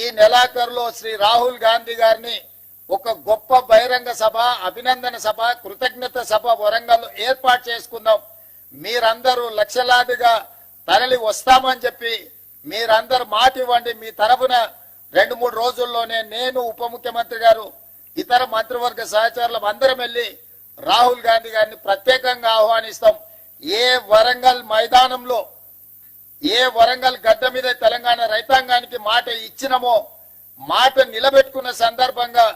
ఈ నెలాఖరులో శ్రీ రాహుల్ గాంధీ గారిని ఒక గొప్ప బహిరంగ సభ అభినందన సభ కృతజ్ఞత సభ వరంగల్ ఏర్పాటు చేసుకుందాం. మీరందరూ లక్షలాదిగా తరలి వస్తామని చెప్పి మీరందరూ మాట ఇవ్వండి. మీ తరఫున రెండు మూడు రోజుల్లోనే నేను ఉప ముఖ్యమంత్రి గారు ఇతర మంత్రివర్గ సహచరులం అందరం వెళ్ళి రాహుల్ గాంధీ గారిని ప్రత్యేకంగా ఆహ్వానిస్తాం. ఏ వరంగల్ మైదానంలో ఏ వరంగల్ గడ్డ మీద తెలంగాణ రైతాంగానికి మాట ఇచ్చినమో మాట నిలబెట్టుకున్న సందర్భంగా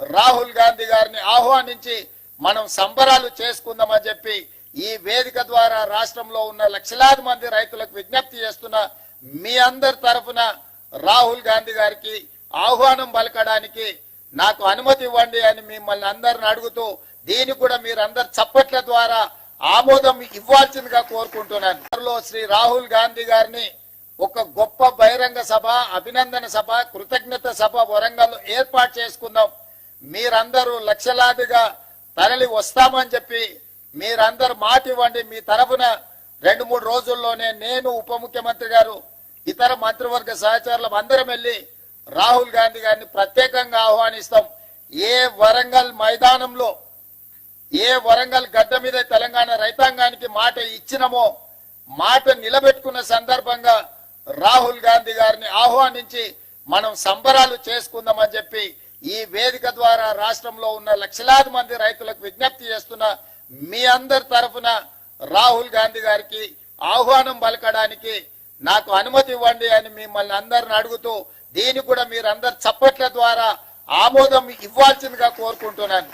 రాహుల్ గాంధీ గారిని ఆహ్వానించి మనం సంబరాలు చేసుకుందామని చెప్పి ఈ వేదిక ద్వారా రాష్ట్రంలో ఉన్న లక్షలాది మంది రైతులకు విజ్ఞప్తి చేస్తున్న మీ అందరి తరఫున రాహుల్ గాంధీ గారికి ఆహ్వానం పలకడానికి నాకు అనుమతి ఇవ్వండి అని మిమ్మల్ని అందరిని అడుగుతూ దీన్ని కూడా మీరందరు చప్పట్ల ద్వారా ఆమోదం ఇవ్వాల్సిందిగా కోరుకుంటున్నాను. శ్రీ రాహుల్ గాంధీ గారిని ఒక గొప్ప బహిరంగ సభ అభినందన సభ కృతజ్ఞత సభ వరంగల్ ఏర్పాటు చేసుకుందాం. మీరందరూ లక్షలాదిగా తరలి వస్తామని చెప్పి మీరందరూ మాట ఇవ్వండి. మీ తరఫున రెండు మూడు రోజుల్లోనే నేను ఉప ముఖ్యమంత్రి గారు ఇతర మంత్రివర్గ సహచరులం అందరం వెళ్ళి రాహుల్ గాంధీ గారిని ప్రత్యేకంగా ఆహ్వానిస్తాం. ఏ వరంగల్ మైదానంలో ఏ వరంగల్ గడ్డ మీద తెలంగాణ రైతాంగానికి మాట ఇచ్చినమో మాట నిలబెట్టి గారిని ఆహ్వానించి మనం సంబరాలు చేసుకుందామని చెప్పి ఈ వేదిక ద్వారా రాష్ట్రంలో ఉన్న లక్షలాది మంది రైతులకు విజ్ఞప్తి చేస్తున్న మీ అందరి తరఫున రాహుల్ గాంధీ గారికి ఆహ్వానం పలకడానికి నాకు అనుమతి ఇవ్వండి అని మిమ్మల్ని అందరిని అడుగుతూ దీన్ని కూడా మీరందరు చప్పట్ల ద్వారా ఆమోదం ఇవ్వాల్సిందిగా కోరుకుంటున్నాను.